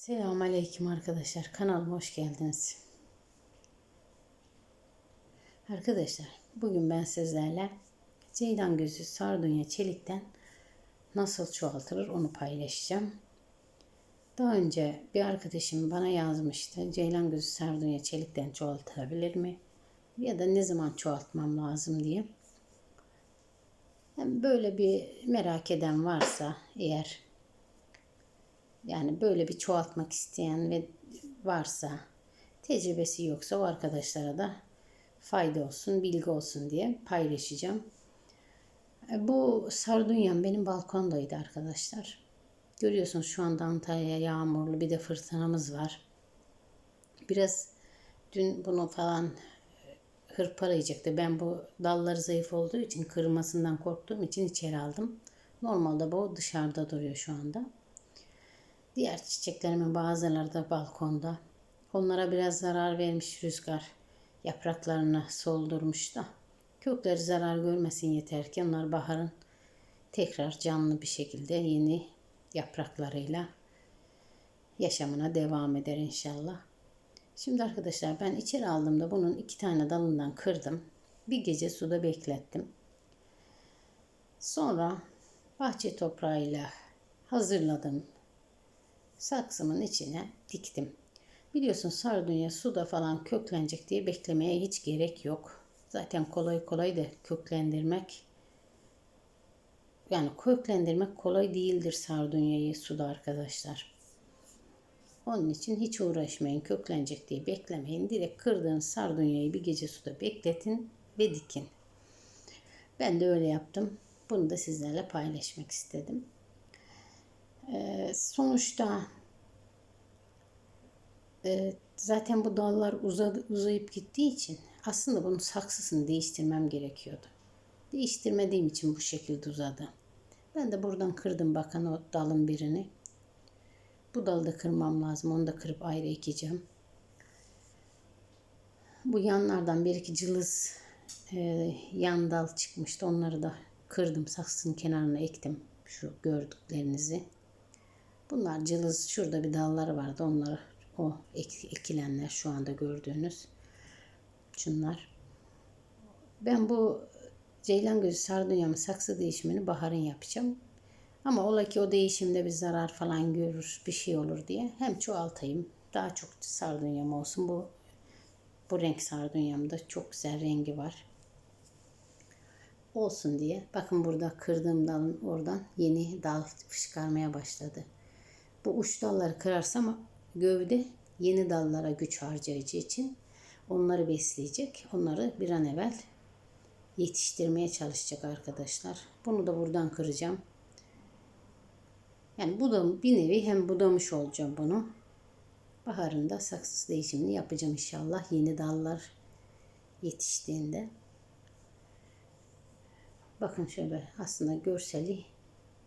Selamun Aleyküm arkadaşlar. Kanalıma hoş geldiniz. Arkadaşlar bugün ben sizlerle ceylan gözü sardunya çelikten nasıl çoğaltılır onu paylaşacağım. Daha önce bir arkadaşım bana yazmıştı. Ceylan gözü sardunya çelikten çoğaltılabilir mi? Ya da ne zaman çoğaltmam lazım diye. Yani böyle bir merak eden varsa eğer yani böyle bir çoğaltmak isteyen ve varsa tecrübesi yoksa o arkadaşlara da fayda olsun, bilgi olsun diye paylaşacağım. E, Bu sardunyam benim balkondaydı arkadaşlar. Görüyorsunuz şu anda Antalya yağmurlu bir de fırtınamız var. Biraz dün bunu falan hırpalayacaktı. Ben bu dalları zayıf olduğu için kırmasından korktuğum için içeri aldım. Normalde bu dışarıda duruyor şu anda. Diğer çiçeklerimin bazıları da balkonda. Onlara biraz zarar vermiş rüzgar. Yapraklarını soldurmuş da. Kökleri zarar görmesin yeter ki onlar baharın tekrar canlı bir şekilde yeni yapraklarıyla yaşamına devam eder inşallah. Şimdi arkadaşlar ben içeri aldığımda bunun iki tane dalından kırdım. Bir gece suda beklettim. Sonra bahçe toprağıyla hazırladım saksımın içine diktim. Biliyorsun sardunya suda falan köklenecek diye beklemeye hiç gerek yok. Zaten kolay kolay da köklendirmek yani köklendirmek kolay değildir sardunyayı suda arkadaşlar. Onun için hiç uğraşmayın. Köklenecek diye beklemeyin. Direkt kırdığınız sardunyayı bir gece suda bekletin ve dikin. Ben de öyle yaptım. Bunu da sizlerle paylaşmak istedim. Ee, sonuçta e, zaten bu dallar uzadı, uzayıp gittiği için aslında bunun saksısını değiştirmem gerekiyordu. Değiştirmediğim için bu şekilde uzadı. Ben de buradan kırdım bakın o dalın birini. Bu dalı da kırmam lazım. Onu da kırıp ayrı ekeceğim. Bu yanlardan bir iki cılız e, yan dal çıkmıştı. Onları da kırdım. Saksının kenarına ektim. Şu gördüklerinizi. Bunlar cılız. Şurada bir dalları vardı. Onları o ek, ekilenler şu anda gördüğünüz. Şunlar. Ben bu ceylan gözü sardunyamın saksı değişimini baharın yapacağım. Ama ola ki o değişimde bir zarar falan görür, bir şey olur diye hem çoğaltayım. Daha çok sardunyam olsun. Bu bu renk sardunyamda çok güzel rengi var. Olsun diye. Bakın burada kırdığım dalın oradan yeni dal fışkarmaya başladı. Bu uç dalları kırarsam gövde yeni dallara güç harcayacağı için onları besleyecek. Onları bir an evvel yetiştirmeye çalışacak arkadaşlar. Bunu da buradan kıracağım. Yani bu da bir nevi hem budamış olacağım bunu. Baharında saksız değişimini yapacağım inşallah yeni dallar yetiştiğinde. Bakın şöyle aslında görseli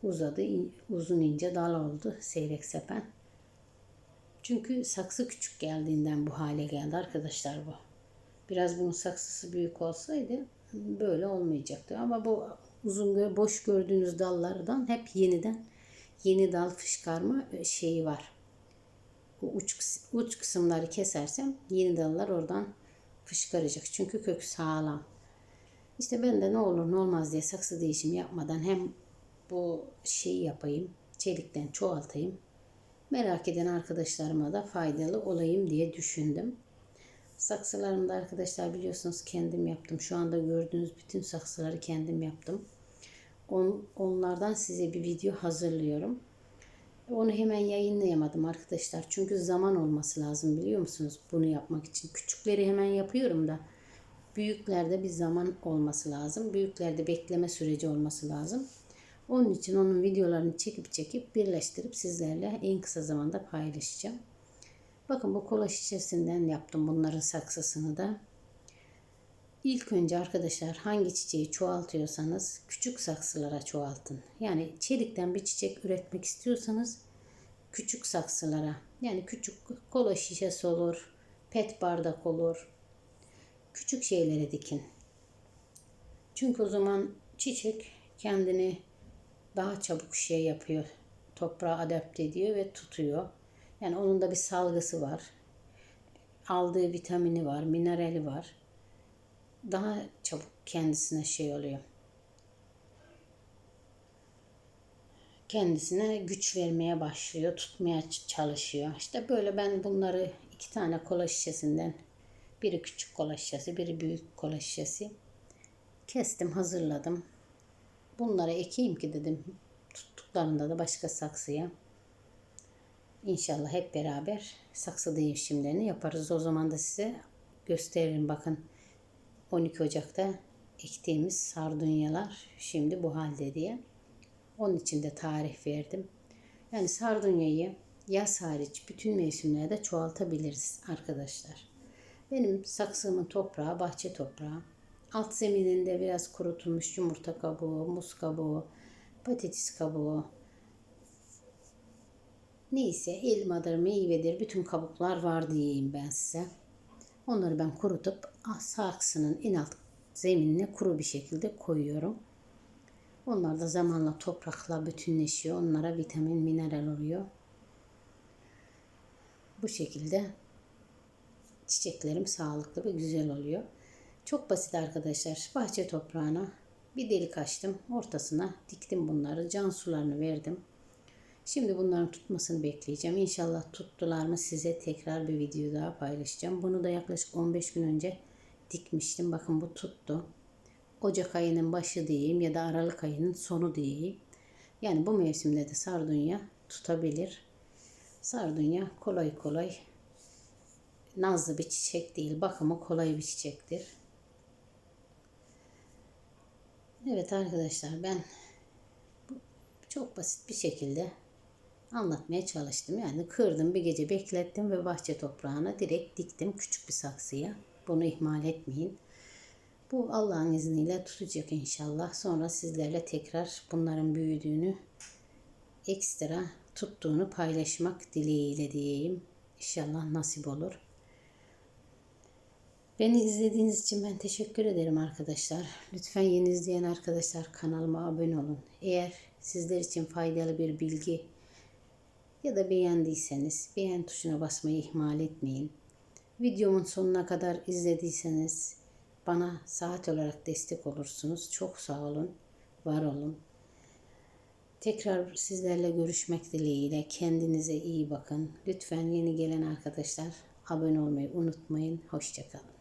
uzadı. Uzun ince dal oldu seyrek sepen. Çünkü saksı küçük geldiğinden bu hale geldi arkadaşlar bu. Biraz bunun saksısı büyük olsaydı böyle olmayacaktı. Ama bu uzun boş gördüğünüz dallardan hep yeniden yeni dal fışkarma şeyi var. Bu uç, uç kısımları kesersem yeni dallar oradan fışkaracak. Çünkü kök sağlam. İşte ben de ne olur ne olmaz diye saksı değişimi yapmadan hem bu şeyi yapayım, çelikten çoğaltayım. Merak eden arkadaşlarıma da faydalı olayım diye düşündüm. Saksılarımı da arkadaşlar biliyorsunuz kendim yaptım. Şu anda gördüğünüz bütün saksıları kendim yaptım. On, onlardan size bir video hazırlıyorum. Onu hemen yayınlayamadım arkadaşlar. Çünkü zaman olması lazım biliyor musunuz bunu yapmak için. Küçükleri hemen yapıyorum da büyüklerde bir zaman olması lazım. Büyüklerde bekleme süreci olması lazım. Onun için onun videolarını çekip çekip birleştirip sizlerle en kısa zamanda paylaşacağım. Bakın bu kola şişesinden yaptım bunların saksısını da. İlk önce arkadaşlar hangi çiçeği çoğaltıyorsanız küçük saksılara çoğaltın. Yani çelikten bir çiçek üretmek istiyorsanız küçük saksılara yani küçük kola şişesi olur, pet bardak olur. Küçük şeylere dikin. Çünkü o zaman çiçek kendini daha çabuk şey yapıyor. Toprağa adapte ediyor ve tutuyor. Yani onun da bir salgısı var. Aldığı vitamini var, minerali var. Daha çabuk kendisine şey oluyor. kendisine güç vermeye başlıyor, tutmaya çalışıyor. İşte böyle ben bunları iki tane kola şişesinden, biri küçük kola şişesi, biri büyük kola şişesi kestim, hazırladım. Bunları ekeyim ki dedim. Tuttuklarında da başka saksıya. İnşallah hep beraber saksı değişimlerini yaparız. O zaman da size gösteririm. Bakın 12 Ocak'ta ektiğimiz sardunyalar şimdi bu halde diye. Onun için de tarih verdim. Yani sardunyayı yaz hariç bütün mevsimlerde çoğaltabiliriz arkadaşlar. Benim saksımın toprağı bahçe toprağı. Alt zemininde biraz kurutulmuş yumurta kabuğu, muz kabuğu, patates kabuğu, neyse elmadır, meyvedir bütün kabuklar var diyeyim ben size. Onları ben kurutup ah, saksının en alt zeminine kuru bir şekilde koyuyorum. Onlar da zamanla toprakla bütünleşiyor. Onlara vitamin, mineral oluyor. Bu şekilde çiçeklerim sağlıklı ve güzel oluyor. Çok basit arkadaşlar. Bahçe toprağına bir delik açtım. Ortasına diktim bunları. Can sularını verdim. Şimdi bunların tutmasını bekleyeceğim. İnşallah tuttular mı size tekrar bir video daha paylaşacağım. Bunu da yaklaşık 15 gün önce dikmiştim. Bakın bu tuttu. Ocak ayının başı diyeyim ya da Aralık ayının sonu diyeyim. Yani bu mevsimde de sardunya tutabilir. Sardunya kolay kolay nazlı bir çiçek değil. Bakımı kolay bir çiçektir. Evet arkadaşlar ben çok basit bir şekilde anlatmaya çalıştım. Yani kırdım bir gece beklettim ve bahçe toprağına direkt diktim küçük bir saksıya. Bunu ihmal etmeyin. Bu Allah'ın izniyle tutacak inşallah. Sonra sizlerle tekrar bunların büyüdüğünü, ekstra tuttuğunu paylaşmak dileğiyle diyeyim. İnşallah nasip olur. Beni izlediğiniz için ben teşekkür ederim arkadaşlar. Lütfen yeni izleyen arkadaşlar kanalıma abone olun. Eğer sizler için faydalı bir bilgi ya da beğendiyseniz beğen tuşuna basmayı ihmal etmeyin. Videomun sonuna kadar izlediyseniz bana saat olarak destek olursunuz. Çok sağ olun, var olun. Tekrar sizlerle görüşmek dileğiyle kendinize iyi bakın. Lütfen yeni gelen arkadaşlar abone olmayı unutmayın. Hoşçakalın.